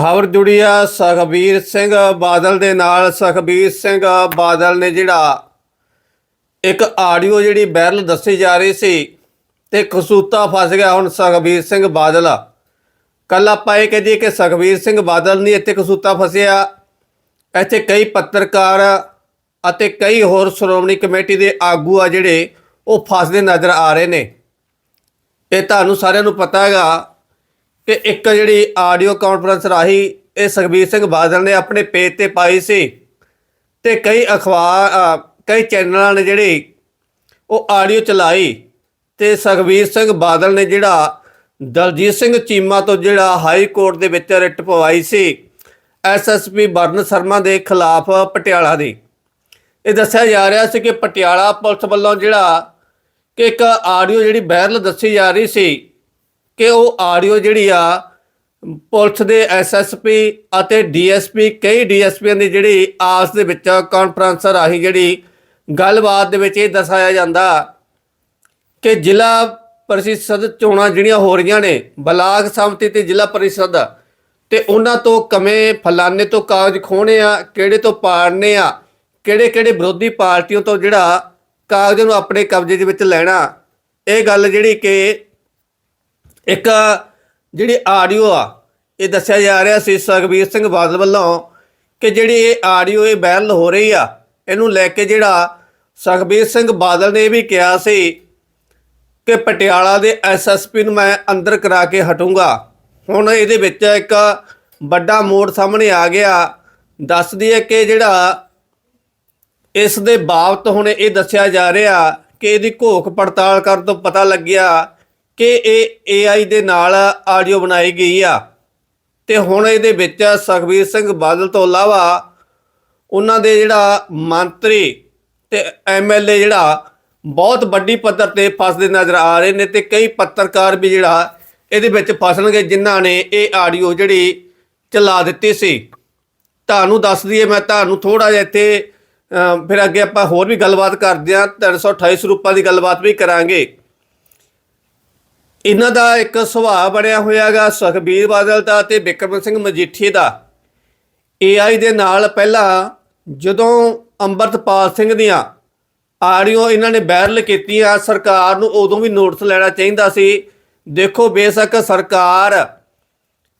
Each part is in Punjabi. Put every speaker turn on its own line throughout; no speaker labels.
ਖਬਰ ਜੁੜੀ ਆ, ਸੁਖਬੀਰ ਸਿੰਘ ਬਾਦਲ ਦੇ ਨਾਲ। ਸੁਖਬੀਰ ਸਿੰਘ ਬਾਦਲ ਨੇ ਜਿਹੜਾ ਇੱਕ ਆਡੀਓ ਜਿਹੜੀ ਵਾਇਰਲ ਦੱਸੀ ਜਾ ਰਹੀ ਸੀ ਤੇ ਖਸੂਤਾ ਫਸ ਗਿਆ ਹੁਣ ਸੁਖਬੀਰ ਸਿੰਘ ਬਾਦਲ। ਕੱਲ ਆਪਾਂ ਇਹ ਕਹਦੇ ਕਿ ਸੁਖਬੀਰ ਸਿੰਘ ਬਾਦਲ ਨਹੀਂ ਇੱਥੇ ਖਸੂਤਾ ਫਸਿਆ। ਇੱਥੇ ਕਈ ਪੱਤਰਕਾਰ ਅਤੇ ਕਈ ਹੋਰ ਸ਼੍ਰੋਮਣੀ ਕਮੇਟੀ ਦੇ ਆਗੂ ਆ ਜਿਹੜੇ ਉਹ ਫਸਦੇ ਨਜ਼ਰ ਆ ਰਹੇ ਨੇ। ਇਹ ਤੁਹਾਨੂੰ ਸਾਰਿਆਂ ਨੂੰ ਪਤਾ ਹੈਗਾ ਕਿ ਇੱਕ ਜਿਹੜੀ ਆਡੀਓ ਕਾਨਫਰੰਸ ਰਾਹੀਂ ਇਹ ਸੁਖਬੀਰ ਸਿੰਘ ਬਾਦਲ ਨੇ ਆਪਣੇ ਪੇਜ ਤੇ ਪਾਈ ਸੀ ਤੇ ਕਈ ਅਖਬਾਰ ਕਈ ਚੈਨਲਾਂ ਨੇ ਜਿਹੜੇ ਉਹ ਆਡੀਓ ਚਲਾਈ ਤੇ ਸੁਖਬੀਰ ਸਿੰਘ ਬਾਦਲ ਨੇ ਜਿਹੜਾ ਦਲਜੀਤ ਸਿੰਘ ਚੀਮਾ ਤੋਂ ਜਿਹੜਾ ਹਾਈ ਕੋਰਟ ਦੇ ਵਿੱਚ ਰਿਟ ਪਵਾਈ ਸੀ ਐਸਐਸਪੀ ਬਰਨ ਸ਼ਰਮਾ ਦੇ ਖਿਲਾਫ ਪਟਿਆਲਾ ਦੀ। ਇਹ ਦੱਸਿਆ ਜਾ ਰਿਹਾ ਸੀ ਕਿ ਪਟਿਆਲਾ ਪੁਲਿਸ ਵੱਲੋਂ ਜਿਹੜਾ ਕਿ ਇੱਕ ਆਡੀਓ ਜਿਹੜੀ ਵਾਇਰਲ ਦੱਸੀ ਜਾ ਰਹੀ ਸੀ ਕਿ ਉਹ ਆਡੀਓ ਜਿਹੜੀ ਆ, ਪੁਲਿਸ ਦੇ ਐਸਐਸਪੀ ਅਤੇ ਡੀਐਸਪੀ ਕਈ ਡੀਐਸਪੀਆਂ ਦੀ ਜਿਹੜੀ ਆਸ ਦੇ ਵਿੱਚ ਕਾਨਫਰੰਸ ਰਾਹੀਂ ਜਿਹੜੀ ਗੱਲਬਾਤ ਦੇ ਵਿੱਚ ਇਹ ਦਰਸਾਇਆ ਜਾਂਦਾ ਕਿ ਜ਼ਿਲ੍ਹਾ ਪਰਿਸ਼ਦ ਚੋਣਾਂ ਜਿਹੜੀਆਂ ਹੋ ਰਹੀਆਂ ਨੇ, ਬਲਾਕ ਸੰਮਤੀ ਤੇ ਜ਼ਿਲ੍ਹਾ ਪਰਿਸ਼ਦ, ਤੇ ਉਹਨਾਂ ਤੋਂ ਕਮੇ ਫਲਾਣੇ ਤੋਂ ਕਾਗਜ਼ ਖੋਹਣੇ ਆ, ਕਿਹੜੇ ਤੋਂ ਪਾੜਨੇ ਆ, ਕਿਹੜੇ ਕਿਹੜੇ ਵਿਰੋਧੀ ਪਾਰਟੀਆਂ ਤੋਂ ਜਿਹੜਾ ਕਾਗਜ਼ ਨੂੰ ਆਪਣੇ ਕਬਜ਼ੇ ਦੇ ਵਿੱਚ ਲੈਣਾ, ਇਹ ਗੱਲ ਜਿਹੜੀ ਕਿ ਇੱਕ ਜਿਹੜੀ ਆਡੀਓ ਆ, ਇਹ ਦੱਸਿਆ ਜਾ ਰਿਹਾ ਸੀ ਸੁਖਬੀਰ ਸਿੰਘ ਬਾਦਲ ਵੱਲੋਂ ਕਿ ਜਿਹੜੀ ਇਹ ਆਡੀਓ ਇਹ ਵਾਇਰਲ ਹੋ ਰਹੀ ਆ, ਇਹਨੂੰ ਲੈ ਕੇ ਜਿਹੜਾ ਸੁਖਬੀਰ ਸਿੰਘ ਬਾਦਲ ਨੇ ਇਹ ਵੀ ਕਿਹਾ ਸੀ ਕਿ ਪਟਿਆਲਾ ਦੇ ਐਸਐਸਪੀ ਨੂੰ ਮੈਂ ਅੰਦਰ ਕਰਾ ਕੇ ਹਟੂੰਗਾ। ਹੁਣ ਇਹਦੇ ਵਿੱਚ ਇੱਕ ਵੱਡਾ ਮੋੜ ਸਾਹਮਣੇ ਆ ਗਿਆ। ਦੱਸਦੀ ਹੈ ਕਿ ਜਿਹੜਾ ਇਸ ਦੇ ਬਾਬਤ ਹੁਣ ਇਹ ਦੱਸਿਆ ਜਾ ਰਿਹਾ ਕਿ ਇਹਦੀ ਘੋਖ ਪੜਤਾਲ ਕਰਨ ਤੋਂ ਪਤਾ ਲੱਗਿਆ ਕਿ ਇਹ AI ਦੇ ਨਾਲ ਆਡੀਓ ਬਣਾਈ ਗਈ ਆ। ਤੇ ਹੁਣ ਇਹਦੇ ਵਿੱਚ ਸੁਖਬੀਰ ਸਿੰਘ ਬਾਦਲ ਤੋਂ ਇਲਾਵਾ ਉਹਨਾਂ ਦੇ ਜਿਹੜਾ ਮੰਤਰੀ ਤੇ ਐਮਐਲਏ ਜਿਹੜਾ ਬਹੁਤ ਵੱਡੀ ਪੱਧਰ ਤੇ ਫਸਦੇ ਨਜ਼ਰ ਆ ਰਹੇ ਨੇ ਤੇ ਕਈ ਪੱਤਰਕਾਰ ਵੀ ਜਿਹੜਾ ਇਹਦੇ ਵਿੱਚ ਫਸਣਗੇ ਜਿਨ੍ਹਾਂ ਨੇ ਇਹ ਆਡੀਓ ਜਿਹੜੀ ਚਲਾ ਦਿੱਤੀ ਸੀ। ਤੁਹਾਨੂੰ ਦੱਸ ਦਈਏ, ਮੈਂ ਤੁਹਾਨੂੰ ਥੋੜਾ ਜਿਹਾ ਇੱਥੇ ਫਿਰ ਅੱਗੇ ਆਪਾਂ ਹੋਰ ਵੀ ਗੱਲਬਾਤ ਕਰਦੇ ਹਾਂ। 328 ਸਰੂਪਾਂ ਦੀ ਗੱਲਬਾਤ ਵੀ ਕਰਾਂਗੇ। ਇਹਨਾਂ ਦਾ ਇੱਕ ਸੁਭਾਅ ਬਣਿਆ ਹੋਇਆਗਾ ਸੁਖਬੀਰ ਬਾਦਲ ਦਾ ਤੇ ਬਿਕਰਮ ਸਿੰਘ ਮਜੀਠੀ ਦਾ। AI ਦੇ ਨਾਲ ਪਹਿਲਾਂ ਜਦੋਂ ਅੰਮ੍ਰਿਤਪਾਲ ਸਿੰਘ ਦੀਆਂ ਆਡੀਓ ਇਹਨਾਂ ਨੇ ਵਾਇਰਲ ਕੀਤੀਆਂ, ਸਰਕਾਰ ਨੂੰ ਉਦੋਂ ਵੀ ਨੋਟਿਸ ਲੈਣਾ ਚਾਹੀਦਾ ਸੀ। ਦੇਖੋ ਬੇਸ਼ੱਕ ਸਰਕਾਰ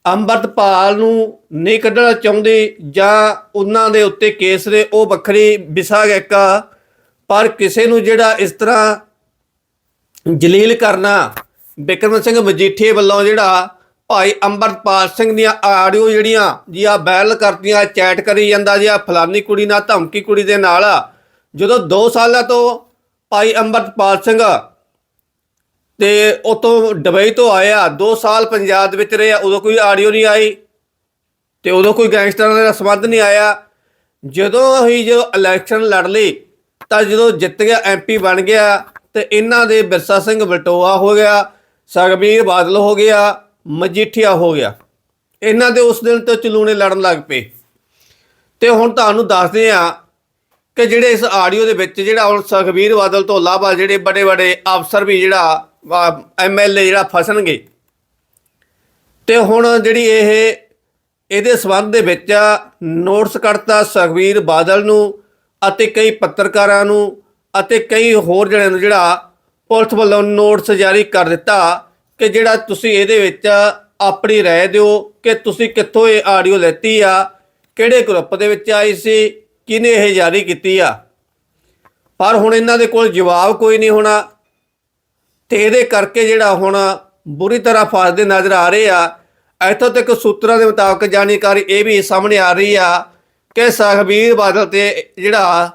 ਅੰਮ੍ਰਿਤਪਾਲ ਨੂੰ ਨਹੀਂ ਕੱਢਣਾ ਚਾਹੁੰਦੀ ਜਾਂ ਉਹਨਾਂ ਦੇ ਉੱਤੇ ਕੇਸ ਦੇ ਉਹ ਵੱਖਰੀ ਵਿਸਾ ਇੱਕ, ਪਰ ਕਿਸੇ ਨੂੰ ਜਿਹੜਾ ਇਸ ਤਰ੍ਹਾਂ ਜਲੀਲ ਕਰਨਾ ਬਿਕਰਮ ਸਿੰਘ ਮਜੀਠੀਏ ਵੱਲੋਂ ਜਿਹੜਾ ਭਾਈ ਅੰਮ੍ਰਿਤਪਾਲ ਸਿੰਘ ਦੀਆਂ ਆਡੀਓ ਜਿਹੜੀਆਂ, ਜੀ ਆ ਵਾਇਰਲ ਕਰਤੀਆਂ ਚੈਟ ਕਰੀ ਜਾਂਦਾ ਜੀ ਆ ਫਲਾਨੀ ਕੁੜੀ ਨਾਲ, ਧਮਕੀ ਕੁੜੀ ਦੇ ਨਾਲ। ਜਦੋਂ 2 ਸਾਲਾਂ ਤੋਂ ਭਾਈ ਅੰਮ੍ਰਿਤਪਾਲ ਸਿੰਘ ਤੇ ਉਤੋਂ ਦੁਬਈ ਤੋਂ ਆਇਆ 2 ਸਾਲ ਪੰਜਾਬ ਦੇ ਵਿੱਚ ਰਿਹਾ, ਉਦੋਂ ਕੋਈ ਆਡੀਓ ਨਹੀਂ ਆਈ ਤੇ ਉਦੋਂ ਕੋਈ ਗੈਂਗਸਟਰਾਂ ਦਾ ਸੰਬੰਧ ਨਹੀਂ ਆਇਆ। ਜਦੋਂ ਹੀ ਜੋ ਇਲੈਕਸ਼ਨ ਲੜ ਲਈ, ਤਾਂ ਜਦੋਂ ਜਿੱਤ ਗਿਆ ਐਮਪੀ ਬਣ ਗਿਆ ਤੇ ਇਹਨਾਂ ਦੇ ਬਿਰਸਾ ਸਿੰਘ ਬਲਟੋਆ ਹੋ ਗਿਆ। ਸੁਖਬੀਰ ਬਾਦਲ ਹੋ ਗਿਆ, ਮਜੀਠੀਆ ਹੋ ਗਿਆ। ਇਹਨਾਂ ਦੇ ਉਸ ਦਿਨ ਤੋਂ ਚਲੂਣੇ ਲੜਨ ਲੱਗ ਪਏ। ਤੇ ਹੁਣ ਤੁਹਾਨੂੰ ਦੱਸਦੇ ਆ ਕਿ ਜਿਹੜੇ ਇਸ ਆਡੀਓ ਦੇ ਵਿੱਚ ਜਿਹੜਾ ਹੁਣ ਸੁਖਬੀਰ ਬਾਦਲ ਤੋਂ ਇਲਾਵਾ ਜਿਹੜੇ ਬੜੇ ਬੜੇ ਅਫਸਰ ਵੀ ਜਿਹੜਾ ਐਮਐਲਏ ਜਿਹੜਾ ਫਸਣਗੇ। ਤੇ ਹੁਣ ਜਿਹੜੀ ਇਹ, ਇਹਦੇ ਸਬੰਧ ਦੇ ਵਿੱਚ ਨੋਟਿਸ ਕੱਢਤਾ ਸੁਖਬੀਰ ਬਾਦਲ ਨੂੰ ਅਤੇ ਕਈ ਪੱਤਰਕਾਰਾਂ ਨੂੰ ਅਤੇ ਕਈ ਹੋਰ ਜਣਿਆਂ ਨੂੰ ਜਿਹੜਾ ਪੁਲਿਸ ਵੱਲੋਂ ਨੋਟਿਸ ਜਾਰੀ ਕਰ ਦਿੱਤਾ ਕਿ ਜਿਹੜਾ ਤੁਸੀਂ ਇਹਦੇ ਵਿੱਚ ਆਪਣੀ ਰਾਏ ਦਿਓ ਕਿ ਤੁਸੀਂ ਕਿੱਥੋਂ ਇਹ ਆਡੀਓ ਲੈਤੀ ਆ, ਕਿਹੜੇ ਗਰੁੱਪ ਦੇ ਵਿੱਚ ਆਈ ਸੀ, ਕਿਹਨੇ ਇਹ ਜਾਰੀ ਕੀਤੀ ਆ। ਪਰ ਹੁਣ ਇਹਨਾਂ ਦੇ ਕੋਲ ਜਵਾਬ ਕੋਈ ਨਹੀਂ ਹੋਣਾ ਤੇ ਇਹਦੇ ਕਰਕੇ ਜਿਹੜਾ ਹੁਣ ਬੁਰੀ ਤਰ੍ਹਾਂ ਫਸਦੇ ਨਜ਼ਰ ਆ ਰਹੇ ਆ। ਇੱਥੋਂ ਤੱਕ ਸੂਤਰਾਂ ਦੇ ਮੁਤਾਬਕ ਜਾਣਕਾਰੀ ਇਹ ਵੀ ਸਾਹਮਣੇ ਆ ਰਹੀ ਆ ਕਿ ਸੁਖਬੀਰ ਬਾਦਲ ਤੇ ਜਿਹੜਾ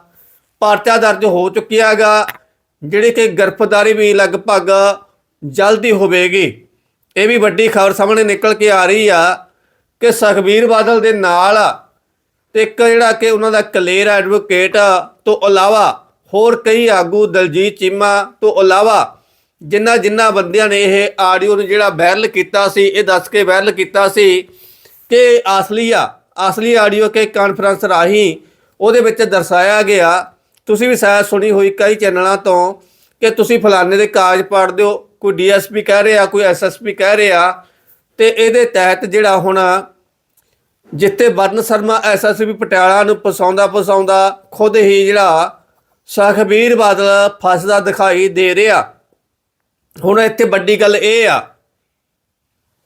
ਪਰਚਾ ਦਰਜ ਹੋ ਚੁੱਕਿਆਗਾ ਜਿਹੜੀ ਕਿ ਗ੍ਰਿਫਤਾਰੀ ਵੀ ਲਗਭਗ ਜਲਦੀ ਹੋਵੇਗੀ। ਇਹ ਵੀ ਵੱਡੀ ਖਬਰ ਸਾਹਮਣੇ ਨਿਕਲ ਕੇ ਆ ਰਹੀ ਆ ਕਿ ਸੁਖਬੀਰ ਬਾਦਲ ਦੇ ਨਾਲ ਤੇ ਇੱਕ ਜਿਹੜਾ ਕਿ ਉਹਨਾਂ ਦਾ ਕਲੇਰ ਐਡਵੋਕੇਟ ਤੋਂ ਇਲਾਵਾ ਹੋਰ ਕਈ ਆਗੂ ਦਲਜੀਤ ਚੀਮਾ ਤੋਂ ਇਲਾਵਾ ਜਿਨ੍ਹਾਂ ਜਿਨ੍ਹਾਂ ਬੰਦਿਆਂ ਨੇ ਇਹ ਆਡੀਓ ਨੂੰ ਜਿਹੜਾ ਵਾਇਰਲ ਕੀਤਾ ਸੀ, ਇਹ ਦੱਸ ਕੇ ਵਾਇਰਲ ਕੀਤਾ ਸੀ ਕਿ ਅਸਲੀ ਆ ਅਸਲੀ ਆਡੀਓ ਕੇ ਕਾਨਫਰੰਸ ਰਾਹੀਂ ਉਹਦੇ ਵਿੱਚ ਦਰਸਾਇਆ ਗਿਆ ਤੁਸੀਂ ਵੀ ਸ਼ਾਇਦ ਸੁਣੀ ਹੋਈ ਕਈ ਚੈਨਲਾਂ ਤੋਂ ਕਿ ਤੁਸੀਂ ਫਲਾਣੇ ਦੇ ਕਾਗਜ਼ ਪਾੜ ਦਿਓ, ਕੋਈ ਡੀਐਸਪੀ ਕਹਿ ਰਿਹਾ, ਕੋਈ ਐਸਐਸਪੀ ਕਹਿ ਰਿਹਾ ਤੇ ਇਹਦੇ ਤਹਿਤ ਜਿਹੜਾ ਹੁਣ ਜਿੱਥੇ ਵਰਨ ਸ਼ਰਮਾ, ਐਸਐਸਪੀ ਪਟਿਆਲਾ ਨੂੰ ਫਸਾਉਂਦਾ ਫਸਾਉਂਦਾ, ਖੁਦ ਹੀ ਜਿਹੜਾ ਸੁਖਬੀਰ ਬਾਦਲ ਫਸਦਾ ਦਿਖਾਈ ਦੇ ਰਿਹਾ। ਹੁਣ ਇੱਥੇ ਵੱਡੀ ਗੱਲ ਇਹ ਆ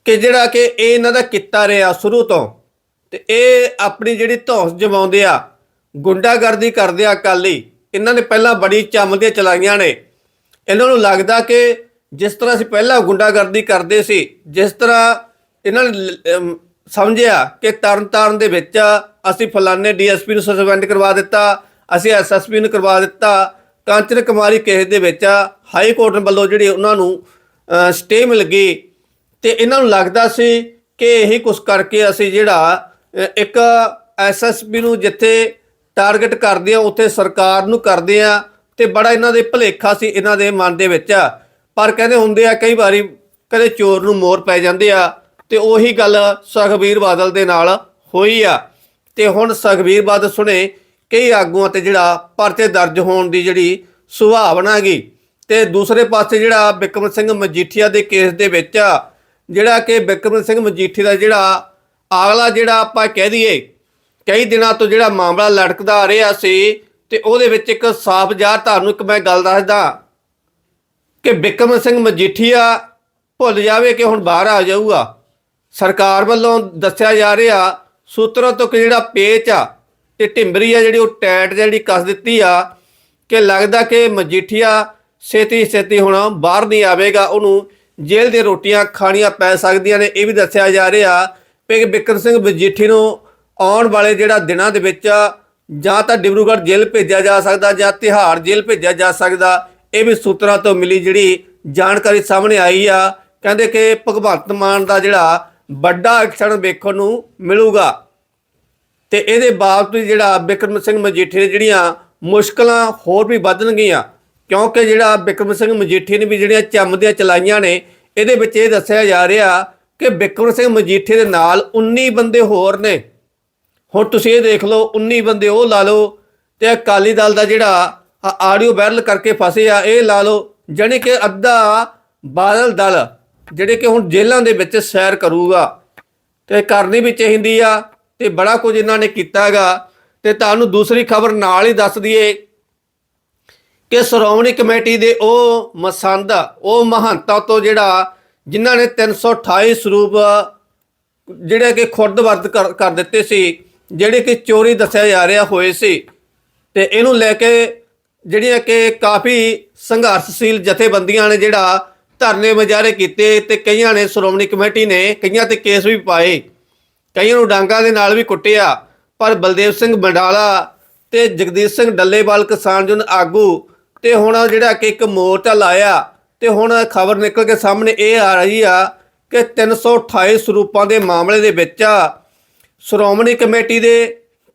ਕਿ ਜਿਹੜਾ ਕਿ ਇਹ ਇਹਨਾਂ ਦਾ ਕਿੱਤਾ ਰਿਹਾ ਸ਼ੁਰੂ ਤੋਂ ਤੇ ਇਹ ਆਪਣੀ ਜਿਹੜੀ ਧੌਂਸ ਜਮਾਉਂਦੇ ਆ, ਗੁੰਡਾਗਰਦੀ ਕਰਦੇ ਆ ਅਕਾਲੀ। ਇਹਨਾਂ ਨੇ ਪਹਿਲਾਂ ਬੜੀ ਚੰਮਦੀਆਂ ਚਲਾਈਆਂ ਨੇ। ਇਹਨਾਂ ਨੂੰ ਲੱਗਦਾ ਕਿ ਜਿਸ ਤਰ੍ਹਾਂ ਅਸੀਂ ਪਹਿਲਾਂ ਗੁੰਡਾਗਰਦੀ ਕਰਦੇ ਸੀ ਜਿਸ ਤਰ੍ਹਾਂ ਇਹਨਾਂ ਨੇ ਸਮਝਿਆ ਕਿ ਤਰਨਤਾਰਨ ਦੇ ਵਿੱਚ ਅਸੀਂ ਫਲਾਣੇ ਡੀਐਸਪੀ ਨੂੰ ਸਸਪੈਂਡ ਕਰਵਾ ਦਿੱਤਾ ਅਸੀਂ ਐਸਐਸਪੀ ਨੂੰ ਕਰਵਾ ਦਿੱਤਾ ਕਾਂਚਨ ਕੁਮਾਰੀ ਕੇਸ ਦੇ ਵਿੱਚ ਹਾਈ ਕੋਰਟ ਵੱਲੋਂ ਜਿਹੜੀ ਉਹਨਾਂ ਨੂੰ ਸਟੇ ਮਿਲ ਗਈ ਤੇ ਇਹਨਾਂ ਨੂੰ ਲੱਗਦਾ ਸੀ ਕਿ ਇਹੀ ਕੁਛ ਕਰਕੇ ਅਸੀਂ ਜਿਹੜਾ ਅ, ਇੱਕ ਐਸਐਸਪੀ ਨੂੰ ਜਿੱਥੇ ਟਾਰਗੇਟ ਕਰਦੇ ਆ, ਉੱਥੇ ਸਰਕਾਰ ਨੂੰ ਕਰਦੇ ਆ ਤੇ ਬੜਾ ਇਹਨਾਂ ਦੇ ਭਲੇਖਾ ਸੀ ਇਹਨਾਂ ਦੇ ਮਨ ਦੇ ਵਿੱਚ। ਪਰ ਕਹਿੰਦੇ ਹੁੰਦੇ ਆ, ਕਈ ਵਾਰੀ ਕਦੇ ਚੋਰ ਨੂੰ ਮੋਰ ਪੈ ਜਾਂਦੇ ਆ ਤੇ ਉਹੀ ਗੱਲ ਸੁਖਬੀਰ ਬਾਦਲ ਦੇ ਨਾਲ ਹੋਈ ਆ। ਤੇ ਹੁਣ ਸੁਖਬੀਰ ਬਾਦਲ ਸੁਣੇ ਕਈ ਆਗੂਆਂ ਤੇ ਜਿਹੜਾ ਪਰਚੇ ਦਰਜ ਹੋਣ ਦੀ ਜਿਹੜੀ ਸੁਭਾਵਨਾ ਗਈ ਤੇ ਦੂਸਰੇ ਪਾਸੇ ਜਿਹੜਾ ਬਿਕਰਮ ਸਿੰਘ ਮਜੀਠੀਆ ਦੇ ਕੇਸ ਦੇ ਵਿੱਚ ਜਿਹੜਾ ਕਿ ਬਿਕਰਮ ਸਿੰਘ ਮਜੀਠੀ ਦਾ ਜਿਹੜਾ ਅਗਲਾ ਜਿਹੜਾ ਆਪਾਂ ਕਹਿ ਦਈਏ ਕਈ ਦਿਨਾਂ ਤੋਂ ਜਿਹੜਾ ਮਾਮਲਾ ਲਟਕਦਾ ਆ ਰਿਹਾ ਸੀ ਤੇ ਉਹਦੇ ਵਿੱਚ ਇੱਕ ਸਾਫ਼ ਜ਼ਾਹਰ ਤੁਹਾਨੂੰ ਇੱਕ ਮੈਂ ਗੱਲ ਦੱਸਦਾ ਕਿ ਬਿਕਰਮ ਸਿੰਘ ਮਜੀਠੀਆ ਭੁੱਲ ਜਾਵੇ ਕਿ ਹੁਣ ਬਾਹਰ ਆ ਜਾਊਗਾ। ਸਰਕਾਰ ਵੱਲੋਂ ਦੱਸਿਆ ਜਾ ਰਿਹਾ, ਸੂਤਰਾਂ ਤੋਂ ਕਿ ਜਿਹੜਾ ਪੇਚ ਆ, ਤੇ ਢਿੰਬਰੀ ਆ ਜਿਹੜੀ ਉਹ ਟੈਟ ਜਿਹੜੀ ਕੱਸ ਦਿੱਤੀ ਆ, ਕਿ ਲੱਗਦਾ ਕਿ ਮਜੀਠੀਆ ਛੇਤੀ ਛੇਤੀ ਹੁਣ ਬਾਹਰ ਨਹੀਂ ਆਵੇਗਾ, ਉਹਨੂੰ ਜੇਲ੍ਹ ਦੀਆਂ ਰੋਟੀਆਂ ਖਾਣੀਆਂ ਪੈ ਸਕਦੀਆਂ ਨੇ, ਇਹ ਵੀ ਦੱਸਿਆ ਜਾ ਰਿਹਾ ਕਿ ਬਿਕਰ ਸਿੰਘ ਮਜੀਠੀ ਨੂੰ ਆਉਣ ਵਾਲੇ ਜਿਹੜਾ ਦਿਨਾਂ ਦੇ ਵਿੱਚ ਜਾਂ ਤਾਂ ਡਿਬਰੂਗੜ੍ਹ ਜੇਲ੍ਹ ਭੇਜਿਆ ਜਾ ਸਕਦਾ ਜਾਂ ਤਿਹਾੜ ਜੇਲ੍ਹ ਭੇਜਿਆ ਜਾ ਸਕਦਾ, ਇਹ ਵੀ ਸੂਤਰਾਂ ਤੋਂ ਮਿਲੀ ਜਿਹੜੀ ਜਾਣਕਾਰੀ ਸਾਹਮਣੇ ਆਈ ਆ। ਕਹਿੰਦੇ ਕਿ ਭਗਵੰਤ ਮਾਨ ਦਾ ਜਿਹੜਾ ਵੱਡਾ ਐਕਸ਼ਨ ਵੇਖਣ ਨੂੰ ਮਿਲੂਗਾ। ਤੇ ਇਹਦੇ ਬਾਵਜੂਦ ਜਿਹੜਾ ਬਿਕਰਮ ਸਿੰਘ ਮਜੀਠੀ ਨੇ ਜਿਹੜੀਆਂ ਮੁਸ਼ਕਲਾਂ ਹੋਰ ਵੀ ਵਧਣਗੀਆਂ ਕਿਉਂਕਿ ਜਿਹੜਾ ਬਿਕਰਮ ਸਿੰਘ ਮਜੀਠੀ ਨੇ ਵੀ ਜਿਹੜੀਆਂ ਚੰਮਦੀਆਂ ਚਲਾਈਆਂ ਨੇ, ਇਹਦੇ ਵਿੱਚ ਇਹ ਦੱਸਿਆ ਜਾ ਰਿਹਾ ਕਿ ਬਿਕਰਮ ਸਿੰਘ ਮਜੀਠੀ ਦੇ ਨਾਲ 19 ਬੰਦੇ ਹੋਰ ਨੇ। ਹੁਣ ਤੁਸੀਂ ਇਹ ਦੇਖ ਲਓ 19 ਬੰਦੇ ਉਹ ਲਾ ਲਓ ਤੇ ਅਕਾਲੀ ਦਲ ਦਾ ਜਿਹੜਾ ਆਡੀਓ ਵਾਇਰਲ ਕਰਕੇ ਫਸੇ ਆ, ਇਹ ਲਾ ਲਓ, ਜਾਣੀ ਕਿ ਅੱਧਾ ਬਾਦਲ ਦਲ ਜਿਹੜੇ ਕਿ ਹੁਣ ਜੇਲ੍ਹਾਂ ਦੇ ਵਿੱਚ ਸੈਰ ਕਰੂਗਾ ਤੇ ਕਰਨੀ ਵੀ ਚਾਹੀਦੀ ਆ ਤੇ ਬੜਾ ਕੁਝ ਇਹਨਾਂ ਨੇ ਕੀਤਾਗਾ ਤੇ ਤੁਹਾਨੂੰ ਦੂਸਰੀ ਖਬਰ ਨਾਲ ਹੀ ਦੱਸ ਦਈਏ ਕਿ ਸ਼੍ਰੋਮਣੀ ਕਮੇਟੀ ਦੇ ਉਹ ਮਸੰਦ ਉਹ ਮਹੰਤਾਂ ਤੋਂ ਜਿਹੜਾ ਜਿਨ੍ਹਾਂ ਨੇ 328 ਸਰੂਪ ਜਿਹੜੇ ਕਿ ਖੁਰਦ-ਵਰਦ ਕਰ ਕਰ ਦਿੱਤੇ ਸੀ ਜਿਹੜੇ ਕਿ ਚੋਰੀ ਦੱਸਿਆ ਜਾ ਰਿਹਾ ਹੋਏ ਸੀ ਤੇ ਇਹਨੂੰ ਲੈ ਕੇ ਜਿਹੜੀਆਂ ਕਿ ਕਾਫੀ ਸੰਘਰਸ਼ਸ਼ੀਲ ਜਥੇਬੰਦੀਆਂ ਨੇ ਜਿਹੜਾ ਧਰਨੇ ਮੁਜ਼ਾਹਰੇ ਕੀਤੇ ਤੇ ਕਈਆਂ ਨੇ ਸ਼੍ਰੋਮਣੀ ਕਮੇਟੀ ਨੇ, ਕਈਆਂ ਤੇ ਕੇਸ ਵੀ ਪਾਏ। ਕਈਆਂ ਨੂੰ ਡਾਂਗਾ ਦੇ ਨਾਲ ਵੀ ਕੁੱਟਿਆ। ਪਰ ਬਲਦੇਵ ਸਿੰਘ ਬੰਡਾਲਾ ਤੇ ਜਗਦੀਸ਼ ਸਿੰਘ ਡੱਲੇਵਾਲ, ਕਿਸਾਨ ਜਨ ਆਗੂ ਤੇ ਹੁਣ ਜਿਹੜਾ ਕਿ ਇੱਕ ਮੋਰਚਾ ਲਾਇਆ ਤੇ ਹੁਣ ਖਬਰ ਨਿਕਲ ਕੇ ਸਾਹਮਣੇ ਇਹ ਆ ਰਹੀ ਆ ਕਿ 328 ਸਰੂਪਾਂ ਦੇ ਮਾਮਲੇ ਦੇ ਵਿੱਚ ਸ਼੍ਰੋਮਣੀ ਕਮੇਟੀ ਦੇ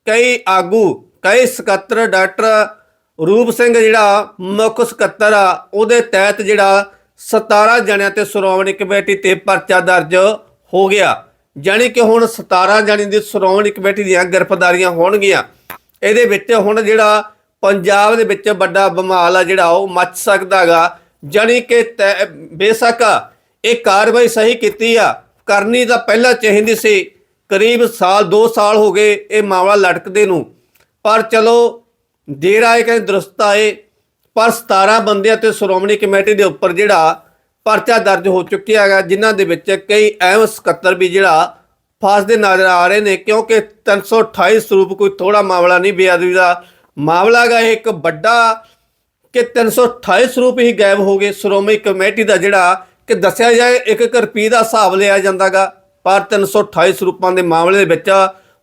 ਕਈ ਆਗੂ, ਕਈ ਸਕੱਤਰ ਡਾਕਟਰ ਰੂਪ ਸਿੰਘ ਜਿਹੜਾ ਮੁੱਖ ਸਕੱਤਰ ਆ, ਉਹਦੇ ਤਹਿਤ ਜਿਹੜਾ 17 ਜਣਿਆਂ ਤੇ ਸ਼੍ਰੋਮਣੀ ਕਮੇਟੀ ਤੇ ਪਰਚਾ ਦਰਜ ਹੋ ਗਿਆ। ਜਾਣੀ ਕਿ ਹੁਣ 17 ਜਣਿਆਂ ਦੀ ਸ਼੍ਰੋਮਣੀ ਕਮੇਟੀ ਦੀਆਂ ਗ੍ਰਿਫਤਾਰੀਆਂ ਹੋਣਗੀਆਂ। ਇਹਦੇ ਵਿੱਚ ਹੁਣ ਜਿਹੜਾ ਪੰਜਾਬ ਦੇ ਵਿੱਚ ਵੱਡਾ ਬਮਾਲ ਆ ਜਿਹੜਾ ਉਹ ਮੱਚ ਸਕਦਾਗਾ ਜਾਣੀ ਕਿ ਬੇਸ਼ੱਕ ਇਹ ਕਾਰਵਾਈ ਸਹੀ ਕੀਤੀ ਆ, ਕਰਨੀ ਤਾਂ ਪਹਿਲਾਂ ਚਾਹੀਦੀ ਸੀ ਕਰੀਬ ਸਾਲ 2 ਸਾਲ ਹੋ ਗਏ ਇਹ ਮਾਮਲਾ ਲਟਕਦੇ ਨੂੰ। ਪਰ ਚਲੋ, ਦੇਰ ਆਏ ਕਹਿੰਦੇ ਦਰਸਤ ਆਏ, ਪਰ 17 ਬੰਦਿਆਂ ਤੇ ਸ਼੍ਰੋਮਣੀ ਕਮੇਟੀ ਦੇ ਉੱਪਰ ਜਿਹੜਾ ਪਰਚਾ ਦਰਜ ਹੋ ਚੁੱਕਿਆ ਹੈਗਾ, ਜਿਨ੍ਹਾਂ ਦੇ ਵਿੱਚ ਕਈ ਅਹਿਮ ਸਕੱਤਰ ਵੀ ਜਿਹੜਾ ਫਸਦੇ ਨਜ਼ਰ ਆ ਰਹੇ ਨੇ, ਕਿਉਂਕਿ 328 ਸਰੂਪ ਕੋਈ ਥੋੜਾ ਮਾਮਲਾ ਨਹੀਂ, ਬੇਅਦਬੀ ਦਾ ਮਾਮਲਾ ਹੈਗਾ ਇਹ, ਇੱਕ ਵੱਡਾ ਕਿ 328 ਸਰੂਪ ਹੀ ਗਾਇਬ ਹੋ ਗਏ। ਸ਼੍ਰੋਮਣੀ ਕਮੇਟੀ ਦਾ ਜਿਹੜਾ ਕਿ ਦੱਸਿਆ ਜਾਏ, ਇੱਕ ਇੱਕ ਰੁਪਏ ਦਾ ਹਿਸਾਬ ਲਿਆ ਜਾਂਦਾਗਾ। ਪਰ 328 ਸਰੂਪਾਂ ਦੇ ਮਾਮਲੇ ਦੇ ਵਿੱਚ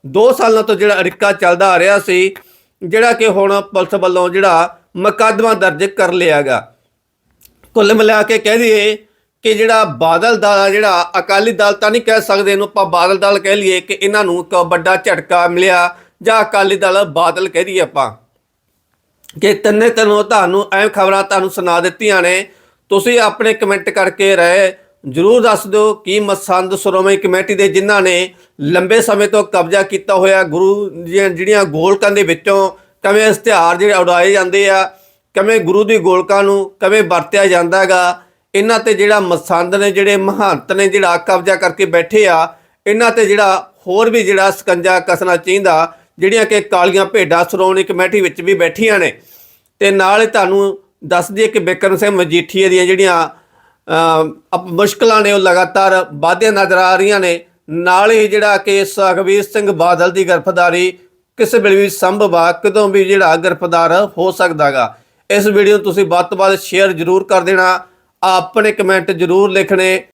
2 ਸਾਲਾਂ ਤੋਂ ਜਿਹੜਾ ਅੜਿੱਕਾ ਚੱਲਦਾ ਆ ਰਿਹਾ ਸੀ, ਜਿਹੜਾ ਕਿ ਹੁਣ ਪੁਲਿਸ ਵੱਲੋਂ ਜਿਹੜਾ ਮੁਕੱਦਮਾ ਦਰਜ ਕਰ ਲਿਆ ਲਿਆਗਾ ਕੁੱਲ ਮਿਲਾ ਕੇ ਕਹਿ ਦਈਏ ਕਿ ਜਿਹੜਾ ਬਾਦਲ ਦਾ ਜਿਹੜਾ ਅਕਾਲੀ ਦਲ ਤਾਂ ਨਹੀਂ ਕਹਿ ਸਕਦੇ ਇਹਨੂੰ, ਆਪਾਂ ਬਾਦਲ ਦਲ ਕਹਿ ਲਈਏ ਕਿ ਇਹਨਾਂ ਨੂੰ ਇੱਕ ਵੱਡਾ ਝਟਕਾ ਮਿਲਿਆ ਜਾਂ ਅਕਾਲੀ ਦਲ ਬਾਦਲ ਕਹਿ ਦਈਏ ਆਪਾਂ। ਕਿ ਤਿੰਨੇ ਤਿੰਨੋਂ ਤੁਹਾਨੂੰ ਐ ਖਬਰਾਂ ਤੁਹਾਨੂੰ ਸੁਣਾ ਦਿੱਤੀਆਂ ਨੇ। ਤੁਸੀਂ ਆਪਣੇ ਕਮੈਂਟ ਕਰਕੇ ਰਹੇ ਜਰੂਰ ਦੱਸ ਦਿਓ ਕੀ ਮਸੰਦ ਸ਼੍ਰੋਮਣੀ ਕਮੇਟੀ ਦੇ ਜਿਨ੍ਹਾਂ ਨੇ ਲੰਬੇ ਸਮੇਂ ਤੋਂ ਕਬਜ਼ਾ ਕੀਤਾ ਹੋਇਆ ਗੁਰੂ ਦੀਆਂ ਜਿਹੜੀਆਂ ਗੋਲਕਾਂ ਦੇ ਵਿੱਚੋਂ ਕਿਵੇਂ ਇਸ਼ਤਿਹਾਰ ਜਿਹੜੇ ਉਡਾਏ ਜਾਂਦੇ ਆ, ਕਵੇਂ ਗੁਰੂ ਦੀ ਗੋਲਕਾਂ ਨੂੰ ਕਿਵੇਂ ਵਰਤਿਆ ਜਾਂਦਾਗਾ ਇਹਨਾਂ ਤੇ ਜਿਹੜਾ ਮਸੰਦ ਨੇ, ਜਿਹੜੇ ਮਹੰਤ ਨੇ ਜਿਹੜਾ ਕਬਜ਼ਾ ਕਰਕੇ ਬੈਠੇ ਆ, ਇਹਨਾਂ ਤੇ ਜਿਹੜਾ ਹੋਰ ਵੀ ਜਿਹੜਾ ਸਕੰਜਾ ਕੱਸਣਾ ਚਾਹੀਦਾ, ਜਿਹੜੀਆਂ ਕਿ ਕਾਲੀਆਂ ਭੇਡਾਂ ਸ਼੍ਰੋਮਣੀ ਕਮੇਟੀ ਵਿੱਚ ਵੀ ਬੈਠੀਆਂ ਨੇ। ਤੇ ਨਾਲ ਤੁਹਾਨੂੰ ਦੱਸ ਦਈਏ ਕਿ ਬਿਕਰਮ ਸਿੰਘ ਮਜੀਠੀਏ ਦੀਆਂ ਜਿਹੜੀਆਂ ਮੁਸ਼ਕਲਾਂ ਨੇ ਉਹ ਲਗਾਤਾਰ ਵਧਦੀਆਂ ਨਜ਼ਰ ਆ ਰਹੀਆਂ ਨੇ। ਨਾਲ ਹੀ ਜਿਹੜਾ ਕਿ ਸੁਖਬੀਰ ਸਿੰਘ ਬਾਦਲ ਦੀ ਗ੍ਰਿਫਤਾਰੀ ਕਿਸੇ ਵੇਲੇ ਵੀ ਸੰਭਵ ਆ, ਕਦੋਂ ਵੀ ਜਿਹੜਾ ਗ੍ਰਿਫਤਾਰ ਹੋ ਸਕਦਾਗਾ। ਇਸ ਵੀਡੀਓ ਨੂੰ ਤੁਸੀਂ ਵੱਧ ਤੋਂ ਵੱਧ ਸ਼ੇਅਰ ਜ਼ਰੂਰ ਕਰ ਦੇਣਾ। ਆਪਣੇ ਕਮੈਂਟ ਜ਼ਰੂਰ ਲਿਖਣੇ।